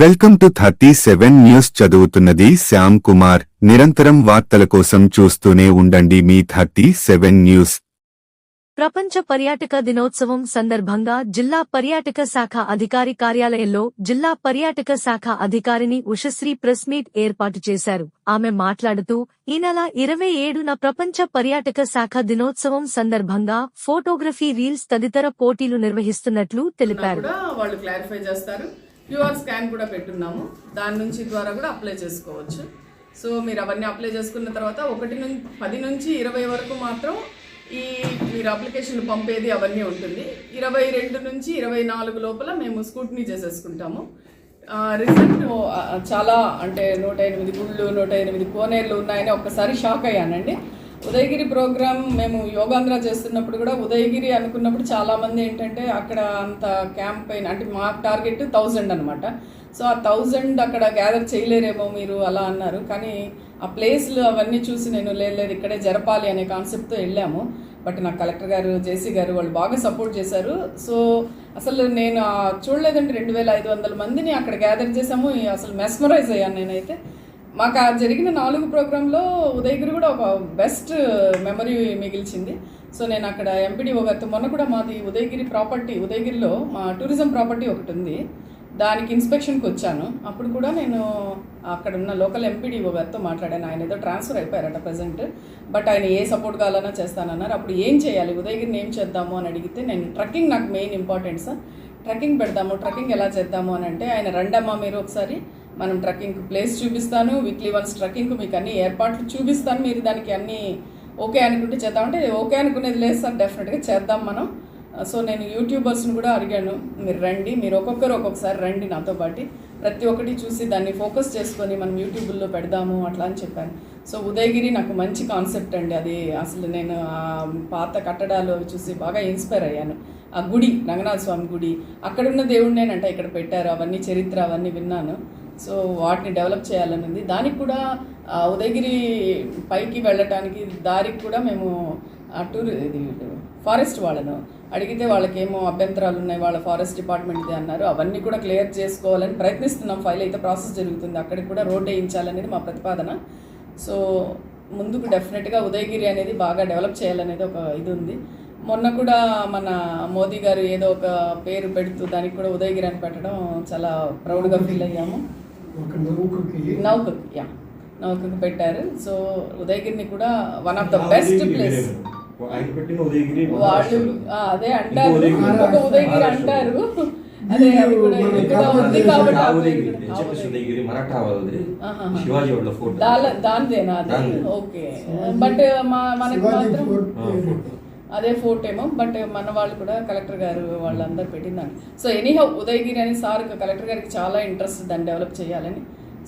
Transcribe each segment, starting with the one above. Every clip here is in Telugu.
Welcome to thirty seven news చదువుతున్నది శ్యామ్ కుమార్. నిరంతరం వార్తల కోసం చూస్తూనే ఉండండి మీ థర్టీ సెవెన్ న్యూస్. ప్రపంచ పర్యాటక దినోత్సవం సందర్భంగా జిల్లా పర్యాటక శాఖ అధికారి కార్యాలయంలో జిల్లా పర్యాటక శాఖ అధికారిని ఉషశ్రీ ప్రెస్ మీట్ ఏర్పాటు చేశారు. ఆమె మాట్లాడుతూ ఈ నెల ఇరవై ఏడున ప్రపంచ పర్యాటక శాఖ దినోత్సవం సందర్భంగా ఫోటోగ్రఫీ రీల్స్ తదితర పోటీలు నిర్వహిస్తున్నట్లు తెలిపారు. కూడా వాళ్ళు క్లారిఫై చేస్తారు. క్యూఆర్ స్కాన్ కూడా పెట్టున్నాము. దాని నుంచి ద్వారా కూడా అప్లై చేసుకోవచ్చు. సో మీరు అవన్నీ అప్లై చేసుకున్న తర్వాత ఒకటి నుంచి పది నుంచి ఇరవై వరకు మాత్రం ఈ మీరు అప్లికేషన్ పంపేది అవన్నీ ఉంటుంది. ఇరవై రెండు నుంచి ఇరవై నాలుగు లోపల మేము స్కూట్నీ చేసేసుకుంటాము. రీసెంట్ రిజల్ట్ చాలా అంటే నూట ఎనిమిది గుళ్ళు నూట ఎనిమిది కోనేళ్ళు ఉన్నాయని ఒక్కసారి షాక్ అయ్యానండి. ఉదయగిరి ప్రోగ్రామ్ మేము యోగాంధ్ర చేస్తున్నప్పుడు కూడా ఉదయగిరి అనుకున్నప్పుడు చాలామంది ఏంటంటే అక్కడ అంత క్యాంపెయిన్ అంటే మా టార్గెట్ థౌజండ్ అనమాట సో ఆ థౌజండ్ అక్కడ గ్యాదర్ చేయలేరేమో మీరు అలా అన్నారు. కానీ ఆ ప్లేస్లు అవన్నీ చూసి నేను లేదు ఇక్కడే జరపాలి అనే కాన్సెప్ట్తో వెళ్ళాము. బట్ నాకు కలెక్టర్ గారు జేసీ గారు వాళ్ళు బాగా సపోర్ట్ చేశారు. సో అసలు నేను చూడలేదంటే రెండు వేల ఐదు వందల మందిని అక్కడ గ్యాదర్ చేసాము అసలు మెస్మరైజ్ అయ్యాను నేనైతే. మాకు ఆ జరిగిన నాలుగు ప్రోగ్రాంలో ఉదయగిరి కూడా ఒక బెస్ట్ మెమరీ మిగిల్చింది. సో నేను అక్కడ ఎంపీడీఓ గారితో మొన్న కూడా మాది ఉదయగిరి ప్రాపర్టీ ఉదయగిరిలో మా టూరిజం ప్రాపర్టీ ఒకటి ఉంది. దానికి ఇన్స్పెక్షన్కి వచ్చాను. అప్పుడు కూడా నేను అక్కడ ఉన్న లోకల్ ఎంపీడీఓ గారితో మాట్లాడాను. ఆయన ఏదో ట్రాన్స్ఫర్ అయిపోయారట ప్రజెంట్. బట్ ఆయన ఏ సపోర్ట్ కావాలన్నా చేస్తానన్నారు. అప్పుడు ఏం చేయాలి? ఉదయగిరిని ఏం చేద్దాము అని అడిగితే నేను ట్రక్కింగ్ నాకు మెయిన్ ఇంపార్టెంట్ సార్. ట్రక్కింగ్ పెడదాము ట్రక్కింగ్ ఎలా చేద్దాము అని అంటే ఆయన రండమ్మా మీరు ఒకసారి మనం ట్రెక్కింగ్ ప్లేస్ చూపిస్తాను వీక్లీ వన్స్ ట్రక్కింగ్ మీకు అన్ని ఏర్పాట్లు చూపిస్తాను మీరు దానికి అన్నీ ఓకే అనుకుంటే చేద్దామంటే ఓకే అనుకునేది లేదు సార్ డెఫినెట్గా చేద్దాం మనం. సో నేను యూట్యూబర్స్ని కూడా అడిగాను మీరు రండి మీరు ఒక్కొక్కరు ఒక్కొక్కసారి రండి నాతో పాటు. ప్రతి ఒక్కటి చూసి దాన్ని ఫోకస్ చేసుకొని మనం యూట్యూబ్లో పెడదాము అట్లా అని చెప్పాను. సో ఉదయగిరి నాకు మంచి కాన్సెప్ట్ అండి అది అసలు నేను ఆ పాత కట్టడాలు చూసి బాగా ఇన్స్పైర్ అయ్యాను. ఆ గుడి రంగనాథ స్వామి గుడి అక్కడున్న దేవుడినేనంట ఇక్కడ పెట్టారు అవన్నీ చరిత్ర అవన్నీ విన్నాను. సో వాటిని డెవలప్ చేయాలని ఉంది దానికి కూడా ఉదయగిరి పైకి వెళ్ళటానికి దారికి కూడా మేము టూర్ ఇది ఫారెస్ట్ వాళ్ళను అడిగితే వాళ్ళకేమో అభ్యంతరాలు ఉన్నాయి వాళ్ళ ఫారెస్ట్ డిపార్ట్మెంట్ది అన్నారు. అవన్నీ కూడా క్లియర్ చేసుకోవాలని ప్రయత్నిస్తున్నాం. ఫైల్ అయితే ప్రాసెస్ జరుగుతుంది. అక్కడికి కూడా రోడ్ వేయించాలనేది మా ప్రతిపాదన. సో ముందుకు డెఫినెట్గా ఉదయగిరి అనేది బాగా డెవలప్ చేయాలనేది ఒక ఇది ఉంది. మొన్న కూడా మన మోదీ గారు ఏదో ఒక పేరు పెడుతూ దానికి కూడా ఉదయగిరి అని పెట్టడం చాలా ప్రౌడ్గా ఫీల్ అయ్యాము. నౌకకి నౌకకు యా నౌకకు పెట్టారు సో ఉదయగిరిని కూడా one of the best place ఆయన పెట్టిన ఉదయగిరి వాళ్ళు ఆ, అదే అంటారు ఉదయగిరి. ఇంకొక ఉదయగిరి అంటారు అదే అది కూడా మన ఇక్కడ ఉంది కామన్ కాబట్టి ఆ ఆ ఉదయగిరి ఉదయగిరి. ఆ చెప్పేసి ఉదయగిరి. ఉదయగిరి మరాఠా వాళ్ళది ఆహాహా. శివాజీ వాళ్ళ ఫోర్ట్ దాల దానిదేనా అది దానిదే. ఓకే బట్ మా మనకి శివాజీ మాత్రం అదే ఫోర్ట్ ఏమో బట్ మన వాళ్ళు కూడా కలెక్టర్ గారు వాళ్ళందరూ పెట్టిందని సో ఎనీహౌ ఉదయగిరి అని సార్ కలెక్టర్ గారికి చాలా ఇంట్రెస్ట్ దాన్ని డెవలప్ చేయాలని.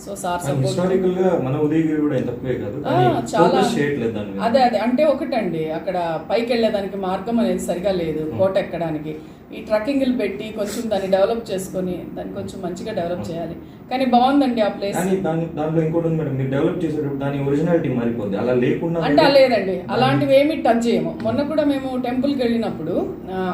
సో సార్ మన ఉదయగిరి కూడా కాదు చాలా. అదే అదే. అంటే ఒకటండి అక్కడ పైకి వెళ్ళేదానికి మార్గం అనేది సరిగా లేదు కోట ఎక్కడానికి. ఈ ట్రక్కింగ్లు పెట్టి కొంచెం దాన్ని డెవలప్ చేసుకొని దాన్ని కొంచెం మంచిగా డెవలప్ చేయాలి. కానీ బాగుందండి ఆ ప్లేస్. దాంట్లో ఇంకోటి ఉంది మేడం మీరు డెవలప్ చేసేటప్పుడు దాని ఒరిజినాలిటీ మారిపోద్ది. అలా లేకుండా అంటే లేదండి. అలాంటివి ఏమి టచ్ చేయము. మొన్న కూడా మేము టెంపుల్కి వెళ్ళినప్పుడు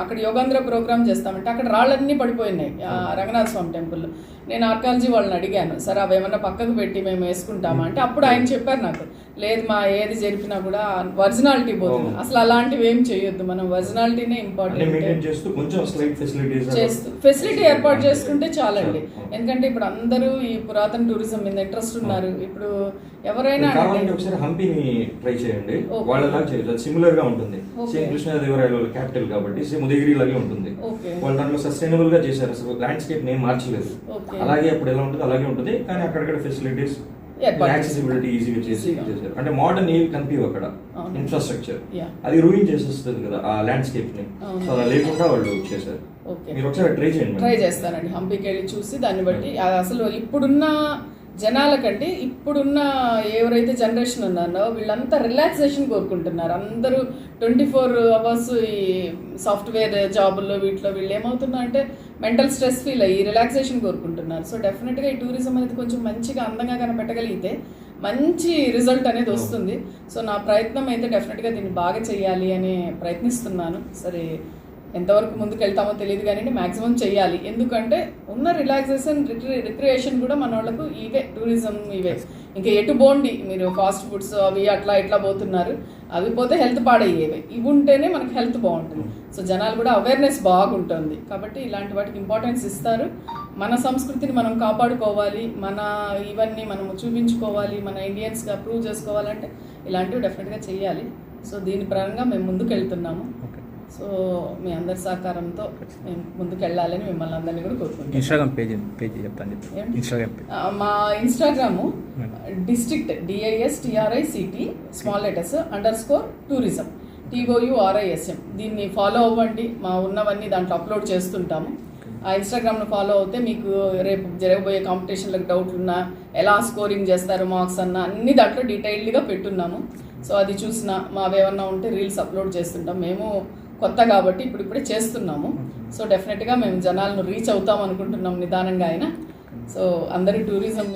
అక్కడ యోగాంధ్ర ప్రోగ్రామ్ చేస్తామంటే అక్కడ రాళ్ళన్నీ పడిపోయినాయి. రంగనాథ స్వామి టెంపుల్ నేను ఆర్కాలజీ వాళ్ళని అడిగాను సరే అవి ఏమన్నా పక్కకు పెట్టి మేము వేసుకుంటామా? అంటే అప్పుడు ఆయన చెప్పారు నాకు. లేదు మా ఏది జరిపినా కూడా ఒరిజినాలిటీ పోతుంది. అసలు అలాంటివి ఏం చేయొద్దు మనం ఒరిజినాలిటీనే ఇంపార్టెంట్ చేస్తూ కొంచెం స్లైట్ ఫెసిలిటీస్ చేస్తూ ఫెసిలిటీ ఏర్పాటు చేసుకుంటే చాలండి చాలు. ఎందుకంటే ఇప్పుడు అందరూ ఈ పురాతన టూరిజం మీద ఇంట్రెస్ట్ ఉన్నారు ఇప్పుడు ఎవరైనా. ఒకసారి హంపీని ట్రై చేయండి. వాళ్ళలా చేయొచ్చు అది సిమిలర్గా ఉంటుంది. సేమ్ కృష్ణదేవరాయల క్యాపిటల్ కాబట్టి సేమ్ ఉదయగిరి లాగే ఉంటుంది. వాళ్ళు దాంట్లో సస్టైనబుల్గా చేశారు అసలు ల్యాండ్స్కేప్ నేమ్ మార్చలేదు. అలాగే అప్పుడు ఎలా ఉంటుంది అలాగే ఉంటుంది కానీ అక్కడక్కడ ఫెసిలిటీస్ యాక్సెసిబిలిటీ ఈజీగా చేసి. చేశారు అంటే మోడర్న్ ఏవి కనిపించవు అక్కడ. ఇన్ఫ్రాస్ట్రక్చర్. అది రూయిన్ చేసేస్తుంది కదా ఆ ల్యాండ్స్కేప్ని. సో అలా లేకుండా వాళ్ళు చేశారు ఓకే మీరు ఒకసారి ట్రై చేయండి ట్రై. చేస్తానండి హంపీకి వెళ్ళి చూసి దాన్ని బట్టి అసలు ఇప్పుడున్న జనాలకంటే ఇప్పుడున్న ఎవరైతే జనరేషన్ ఉన్నారో వీళ్ళంతా రిలాక్సేషన్ కోరుకుంటున్నారు. అందరూ ట్వంటీ ఫోర్ అవర్స్ ఈ సాఫ్ట్వేర్ జాబుల్లో వీటిలో వీళ్ళు ఏమవుతున్నా అంటే మెంటల్ స్ట్రెస్ ఫీల్ అయ్యి రిలాక్సేషన్ కోరుకుంటున్నారు. సో డెఫినెట్గా ఈ టూరిజం అనేది కొంచెం మంచిగా అందంగా కనిపెట్టగలిగితే మంచి రిజల్ట్ అనేది వస్తుంది. సో నా ప్రయత్నం అయితే డెఫినెట్గా దీన్ని బాగా చేయాలి అని ప్రయత్నిస్తున్నాను. సరే ఎంతవరకు ముందుకు వెళ్తామో తెలియదు కానీ మ్యాక్సిమం చేయాలి ఎందుకంటే ఉన్న రిలాక్సేషన్ రిక్రియేషన్ కూడా మన వాళ్ళకు ఇవే టూరిజం ఇవే. ఇంకా ఎటు బోండి మీరు ఫాస్ట్ ఫుడ్స్ అవి అట్లా ఇట్లా పోతున్నారు. అవి పోతే హెల్త్ పాడయ్యేవి. ఇవి ఉంటేనే మనకి హెల్త్ బాగుంటుంది. సో జనాలు కూడా అవేర్నెస్ బాగుంటుంది. కాబట్టి ఇలాంటి వాటికి ఇంపార్టెన్స్ ఇస్తారు. మన సంస్కృతిని మనం కాపాడుకోవాలి. మన ఇవన్నీ మనం చూపించుకోవాలి. మన ఇండియన్స్గా ప్రూవ్ చేసుకోవాలంటే ఇలాంటివి డెఫినెట్గా చేయాలి సో దీని పరంగా మేము ముందుకు వెళ్తున్నాము సో మీ అందరి సహకారంతో మేము ముందుకు వెళ్ళాలని మిమ్మల్ని అందరినీ కూడా కోరుకుంటున్నాం. ఇన్స్టాగ్రామ్ పేజ్ పేజ్ చెప్తాను చెప్పి? ఇన్స్టాగ్రామ్ మా Instagram district DIIs TRI city small letters under score tourism టీఓయుఆర్ఐఎస్ఎం దీన్ని ఫాలో అవ్వండి. మా ఉన్నవన్నీ దాంట్లో అప్లోడ్ చేస్తుంటాము. ఆ ఇన్స్టాగ్రామ్ను ఫాలో అవుతే మీకు రేపు జరగబోయే కాంపిటీషన్లకు డౌట్లు ఉన్నా ఎలా స్కోరింగ్ చేస్తారు మార్క్స్ అన్న అన్ని దాంట్లో డీటెయిల్డ్గా పెట్టున్నాము. సో అది చూసిన మావేమన్నా ఉంటే రీల్స్ అప్లోడ్ చేస్తుంటాం. మేము కొత్త కాబట్టి ఇప్పుడు ఇప్పుడే చేస్తున్నాము. సో డెఫినెట్గా మేము జనాలను రీచ్ అవుతాం అనుకుంటున్నాం నిదానంగా అయినా. సో అందరి టూరిజం